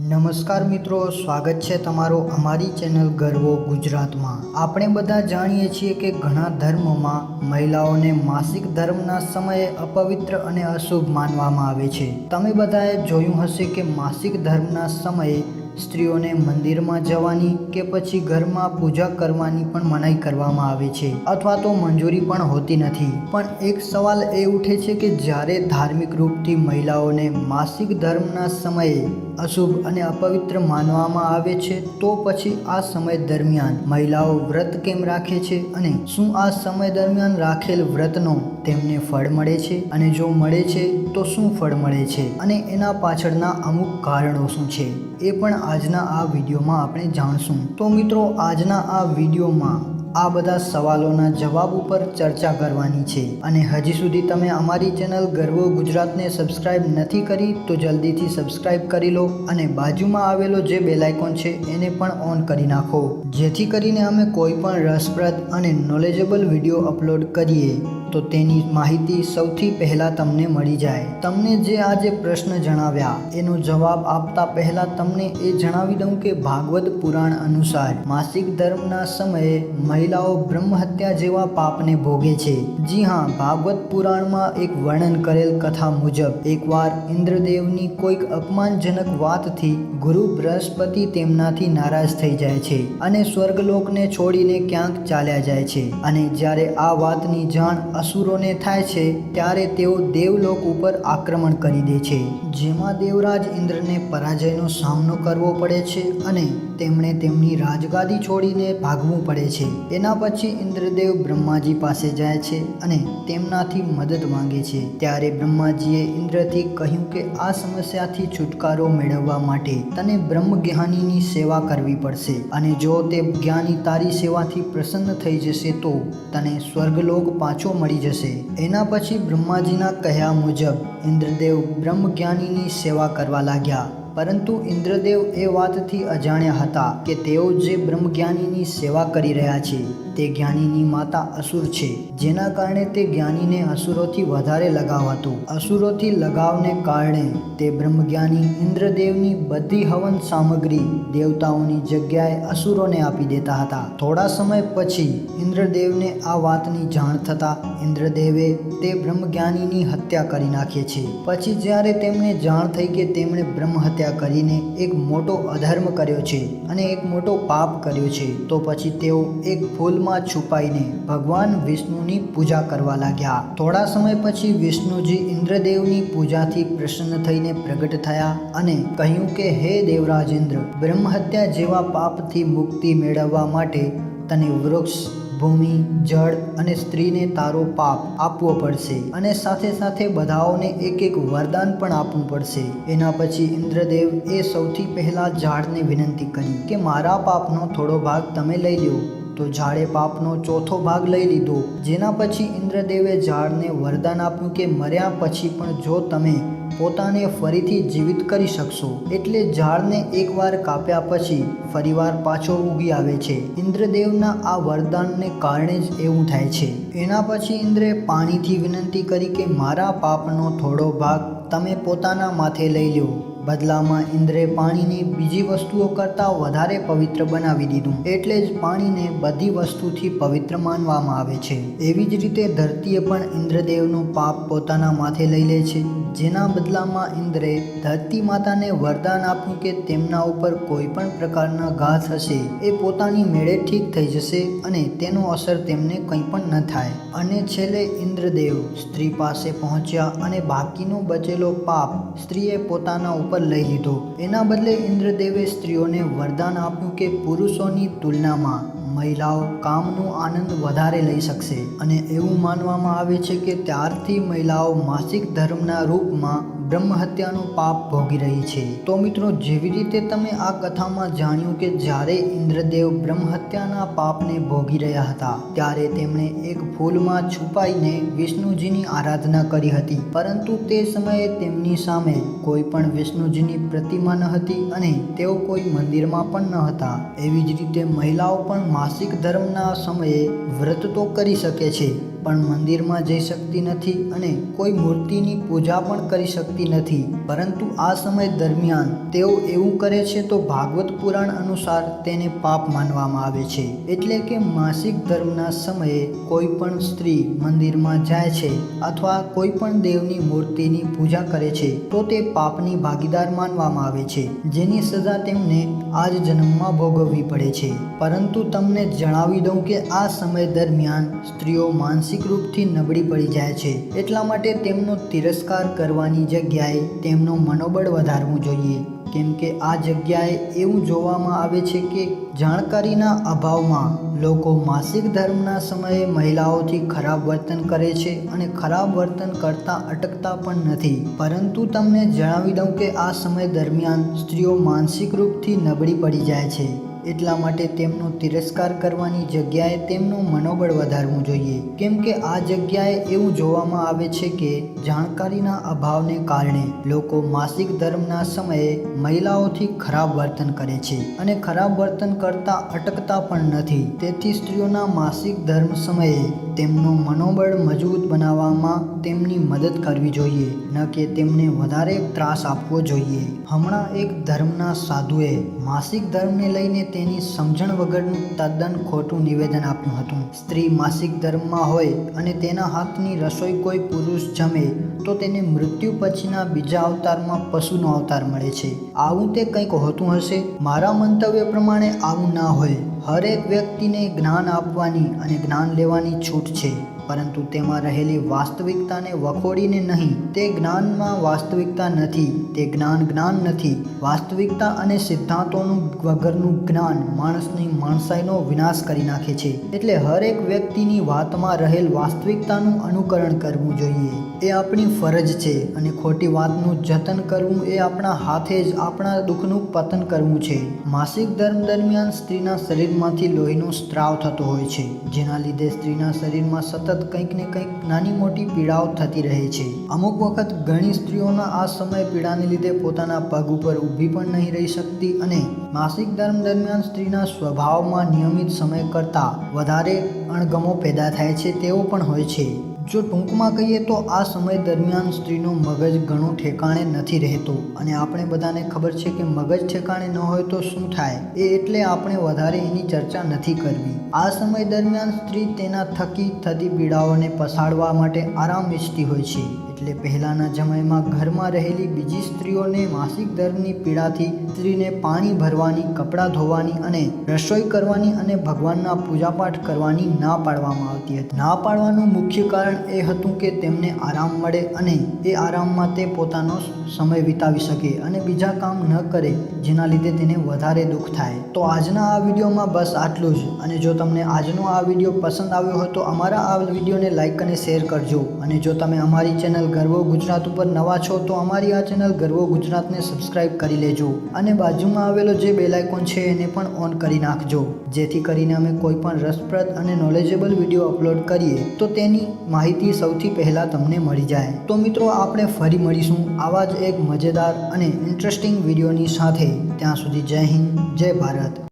નમસ્કાર મિત્રો, સ્વાગત છે તમારું અમારી ચેનલ ગર્વો ગુજરાતમાં. આપણે બધા જાણીએ છીએ કે ઘણા ધર્મોમાં મહિલાઓને માસિક ધર્મના સમયે અપવિત્ર અને અશુભ માનવામાં આવે છે. તમે બધાએ જોયું હશે કે માસિક ધર્મના સમયે સ્ત્રીઓને મંદિરમાં જવાની કે પછી ઘરમાં પૂજા કરવાની પણ મનાઈ કરવામાં આવે છે. અથવા તો મંજૂરી પણ હોતી નથી. પણ એક સવાલ એ ઉઠે છે કે જ્યારે ધાર્મિક રૂપથી મહિલાઓને માસિક ધર્મના સમયે અશુભ અને અપવિત્ર માનવામાં આવે છે, તો પછી આ સમય દરમિયાન મહિલાઓ વ્રત કેમ રાખે છે અને શું આ સમય દરમિયાન રાખેલ વ્રતનો તેમને ફળ મળે છે? અને જો મળે છે, તો શું ફળ મળે છે? અને એના પાછળના અમુક કારણો શું છે? એ પણ આજના આ વિડીયોમાં આપણે જાણશું. તો મિત્રો, આજના આ વિડીયોમાં આ બધા સવાલોના જવાબ ઉપર ચર્ચા કરવાની છે. અને હજી સુધી તમે અમારી ચેનલ ગર્વો ગુજરાતને સબસ્ક્રાઇબ નથી કરી, તો જલ્દીથી સબસ્ક્રાઇબ કરી લો અને બાજુમાં આવેલો જે બેલાઇકોન છે, એને પણ ઓન કરી નાખો. જેથી કરીને અમે કોઈ પણ રસપ્રદ અને નોલેજેબલ વીડિયો અપલોડ કરીએ. તો તેની માહિતી સૌથી પહેલાં તમને મળી જાય. તમને જે આ જે પ્રશ્ન જણાવ્યા, એનો જવાબ આપતા પહેલા તમને એ જણાવી દઉં કે ભાગવત પુરાણ અનુસાર માસિક ધર્મના સમયે મહિલાઓ બ્રહ્મ હત્યા જેવા પાપને ભોગે છે. જી હા, ભાગવત પુરાણમાં એક વર્ણન કરેલ કથા મુજબ, એકવાર ઇન્દ્રદેવની કોઈક અપમાનજનક વાતથી ગુરુ બૃહસ્પતિ તેમનાથી નારાજ થઈ જાય છે અને સ્વર્ગલોકને છોડીને ક્યાંક ચાલ્યા જાય છે. અને જ્યારે આ વાતની જાણ અસુરોને થાય છે, ત્યારે તેઓ દેવલોક ઉપર આક્રમણ કરી દે છે. જેમાં દેવરાજ ઇન્દ્રને પરાજયનો સામનો કરવો પડે છે અને તેમણે તેમની રાજગાદી છોડીને ભાગવું પડે છે. એના પછી ઇન્દ્રદેવ બ્રહ્માજી પાસે જાય છે અને તેમનાથી મદદ માંગે છે. ત્યારે બ્રહ્માજીએ ઇન્દ્રથી કહ્યું કે આ સમસ્યાથી છુટકારો મેળવવા માટે તને બ્રહ્મ જ્ઞાનીની સેવા કરવી પડશે અને જો તે જ્ઞાની તારી સેવાથી પ્રસન્ન થઈ જશે તો તને સ્વર્ગલોક પાછો મળી જશે. એના પછી બ્રહ્માજીના કહ્યા મુજબ ઇન્દ્રદેવ બ્રહ્મજ્ઞાનીની સેવા કરવા લાગ્યા. પરંતુ ઇન્દ્રદેવ એ વાતથી અજાણ્યા હતા કે તેઓ જે બ્રહ્મજ્ઞાનીની સેવા કરી રહ્યા છે, તે જ્ઞાનીની માતા અસુર છે, જેના કારણે તે જ્ઞાનીને અસુરોથી વધારે લગાવ હતો. અસુરોથી લગાવને કારણે તે બ્રહ્મજ્ઞાની ઇન્દ્રદેવની બધી હવન સામગ્રી દેવતાઓની જગ્યાએ અસુરોને આપી દેતા હતા. થોડા સમય પછી ઇન્દ્રદેવને આ વાતની જાણ થતાં ઇન્દ્રદેવે તે બ્રહ્મજ્ઞાનીની હત્યા કરી નાખે છે. પછી જ્યારે તેમને જાણ થઈ કે તેમણે બ્રહ્મ હત્યા કરીને એક મોટો અધર્મ કર્યો છે અને એક મોટો પાપ કર્યો છે. તો પછી તેઓ એક ફૂલમાં છુપાઈને ભગવાન વિષ્ણુની પૂજા કરવા લાગ્યા. થોડા સમય પછી વિષ્ણુજી ઇન્દ્રદેવની પૂજાથી પ્રસન્ન થઈને પ્રગટ થયા અને કહ્યું કે, હે દેવરાજેન્દ્ર, બ્રહ્મહત્યા જેવા પાપથી મુક્તિ મેળવવા માટે તને વૃક્ષ ભૂમિ, જળ અને સ્ત્રીને તારો પાપ આપવો પડશે અને સાથે સાથે બધાઓને એક એક વરદાન પણ આપવું પડશે. એના પછી ઇન્દ્રદેવ એ સૌથી પહેલા ઝાડને વિનંતી કરી કે, મારા પાપનો થોડો ભાગ તમે લઈ લો તો ઝાડે પાપનો ચોથો ભાગ લઈ લીધો. જેના પછી ઇન્દ્રદેવે ઝાડને વરદાન આપ્યું કે, મર્યા પછી પણ જો તમે પોતાને ફરીથી જીવિત કરી શકશો. એટલે ઝાડને એકવાર કાપ્યા પછી ફરીવાર પાછો ઉગી આવે છે. ઇન્દ્રદેવના આ વરદાનને કારણે જ એવું થાય છે. એના પછી ઇન્દ્રે પાણીથી વિનંતી કરી કે, મારા પાપનો થોડો ભાગ તમે પોતાના માથે લઈ લો બદલામાં ઇન્દ્રે પાણીને બીજી વસ્તુઓ કરતાં વધારે પવિત્ર બનાવી દીધું. એટલે જ પાણીને બધી વસ્તુથી પવિત્ર માનવામાં આવે છે. એવી જ રીતે ધરતીએ પણ ઇન્દ્રદેવનો પાપ પોતાના માથે લઈ લે છે. જેના બદલામાં ઇન્દ્રે ધરતી માતાને વરદાન આપ્યું કે તેમના ઉપર કોઈ પણ પ્રકારના ઘા થશે એ પોતાની મેળે ઠીક થઈ જશે અને તેનો અસર તેમને કંઈ પણ ન થાય. અને છેલ્લે ઇન્દ્રદેવ સ્ત્રી પાસે પહોંચ્યા અને બાકીનો બચેલો પાપ સ્ત્રીએ પોતાના ઉપર લઈ લીધો. એના બદલે ઇન્દ્રદેવે સ્ત્રીઓને વરદાન આપ્યું કે પુરુષોની તુલનામાં મહિલાઓ કામનો આનંદ વધારે લઈ શકશે અને એવું માનવામાં આવે છે કે ત્યારથી મહિલાઓ માસિક ધર્મના રૂપમાં બ્રહ્મ હત્યાનું પાપ ભોગી રહી છે. તો મિત્રો, જેવી રીતે તમે આ કથામાં જાણ્યું કે જ્યારે ઇન્દ્રદેવ બ્રહ્મ હત્યાના પાપને ભોગી રહ્યા હતા, ત્યારે તેમણે એક ફૂલમાં છુપાઈને વિષ્ણુજીની આરાધના કરી હતી. પરંતુ તે સમયે તેમની સામે કોઈ પણ વિષ્ણુજીની પ્રતિમા ન હતી અને તેઓ કોઈ મંદિરમાં પણ ન હતા. એવી જ રીતે મહિલાઓ પણ માસિક ધર્મના સમયે વ્રત તો કરી શકે છે. પણ મંદિરમાં જઈ શકતી નથી અને કોઈ મૂર્તિની પૂજા પણ કરી શકતી નથી. પરંતુ આ સમય દરમિયાન તેઓ એવું કરે છે તો ભાગવત પુરાણ અનુસાર તેને પાપ માનવામાં આવે છે. એટલે કે માસિક ધર્મના સમયે કોઈ પણ સ્ત્રી મંદિરમાં જાય છે અથવા કોઈ પણ દેવની મૂર્તિની પૂજા કરે છે તો તે પાપની ભાગીદાર માનવામાં આવે છે. જેની સજા તેમને આ જ જન્મમાં ભોગવવી પડે છે. પરંતુ તમને જણાવી દઉં કે આ સમય દરમિયાન સ્ત્રીઓ માનસિક રૂપથી નબળી પડી જાય છે. એટલા માટે તેમનો તિરસ્કાર કરવાની જગ્યાએ તેમનું મનોબળ વધારવું જોઈએ. કેમ કે આ જગ્યાએ એવું જોવામાં આવે છે કે જાણકારીના અભાવમાં લોકો માસિક ધર્મના સમયે મહિલાઓથી ખરાબ વર્તન કરે છે અને ખરાબ વર્તન કરતા અટકતા પણ નથી. પરંતુ તમને જણાવી દઉં કે આ સમય દરમિયાન સ્ત્રીઓ માનસિક રૂપથી નબળી પડી જાય છે. એટલા માટે તેમનો તિરસ્કાર કરવાની જગ્યાએ તેમનું મનોબળ વધારવું જોઈએ. કેમ કે આ જગ્યાએ એવું જોવામાં આવે છે કે જાણકારીના અભાવને કારણે લોકો માસિક ધર્મના સમયે મહિલાઓથી ખરાબ વર્તન કરે છે અને ખરાબ વર્તન કરતા અટકતા પણ નથી. તેથી સ્ત્રીઓના માસિક ધર્મ સમયે તેમનું મનોબળ મજબૂત બનાવવામાં તેમની મદદ કરવી જોઈએ, ન કે તેમને વધારે ત્રાસ આપવો જોઈએ. હમણાં એક ધર્મના સાધુએ માસિક ધર્મને લઈને તેની સમજણ વગરનું તદ્દન ખોટું નિવેદન આપ્યું હતું. સ્ત્રી માસિક ધર્મમાં હોય અને તેના હાથની રસોઈ કોઈ પુરુષ જમે, તો તેને મૃત્યુ પછીના બીજા અવતારમાં પશુનો અવતાર મળે છે. આવું તે કંઈક હોતું હશે? મારા મંતવ્ય પ્રમાણે આવું ના હોય. હરેક વ્યક્તિને જ્ઞાન આપવાની અને જ્ઞાન લેવાની છૂટ છે. પરંતુ તેમાં રહેલી વાસ્તવિકતાને વખોડીને નહીં, તે જ્ઞાનમાં વાસ્તવિકતા નથી, તે જ્ઞાન જ્ઞાન નથી. વાસ્તવિકતા અને સિદ્ધાંતોનું વગરનું જ્ઞાન માણસની માણસાઈનો વિનાશ કરી નાખે છે. એટલે હરેક વ્યક્તિની વાતમાં રહેલ વાસ્તવિકતાનું અનુકરણ કરવું જોઈએ. એ આપણી ફરજ છે અને ખોટી વાતનું જતન કરવું એ આપણા હાથે જ આપણા દુઃખનું પતન કરવું છે. માસિક ધર્મ દરમિયાન સ્ત્રીના શરીરમાંથી લોહીનો સ્ત્રાવ થતો હોય છે. જેના લીધે સ્ત્રીના શરીરમાં સતત કંઈક ને કંઈક નાની મોટી પીડાઓ થતી રહે છે. અમુક વખત ઘણી સ્ત્રીઓના આ સમય પીડાને લીધે પોતાના પગ ઉપર ઊભી પણ નહીં રહી શકતી અને માસિક ધર્મ દરમિયાન સ્ત્રીના સ્વભાવમાં નિયમિત સમય કરતાં વધારે અણગમો પેદા થાય છે તેવો પણ હોય છે. જો ટૂંકમાં કહીએ તો આ સમય દરમિયાન સ્ત્રીનું મગજ ઘણું ઠેકાણે નથી રહેતું અને આપણે બધાને ખબર છે કે મગજ ઠેકાણે ન હોય તો શું થાય? એ એટલે આપણે વધારે એની ચર્ચા નથી કરવી. આ સમય દરમિયાન સ્ત્રી તેના થકી થતી પીડાઓને પસાડવા માટે આરામ ઈચ્છતી હોય છે. એટલે પહેલાંના સમયમાં ઘરમાં રહેલી બીજી સ્ત્રીઓને માસિક દર્દની પીડાથી સ્ત્રીને પાણી ભરવાની, કપડાં ધોવાની અને રસોઈ કરવાની અને ભગવાનના પૂજાપાઠ કરવાની ના પાડવામાં આવતી હતી. ના પાડવાનું મુખ્ય કારણ એ હતું કે તેમને આરામ મળે અને એ આરામમાં તે પોતાનો સમય વિતાવી શકે અને બીજા કામ ન કરે જેના લીધે તેને વધારે દુઃખ થાય. તો આજના આ વિડીયોમાં બસ આટલું જ. અને જો તમને આજનો આ વીડિયો પસંદ આવ્યો હોય તો અમારા આ વિડીયોને લાઇક અને શેર કરજો. અને જો તમે અમારી ચેનલ ગર્વો ગુજરાત ઉપર નવા છો તો અમારી આ ચેનલ ગર્વો ગુજરાતને સબસ્ક્રાઇબ કરી લેજો અને બાજુમાં આવેલો જે બેલ આઇકોન છે એને પણ ઓન કરી નાખજો. જેથી કરીને અમે કોઈ પણ રસપ્રદ અને નોલેજેબલ વીડિયો અપલોડ કરીએ તો તેની માહિતી સૌથી પહેલાં તમને મળી જાય. તો મિત્રો, આપણે ફરી મળીશું આવા જ એક મજેદાર અને ઇન્ટરેસ્ટિંગ વિડીયોની સાથે. ત્યાં સુધી જય હિન્દ, જય ભારત.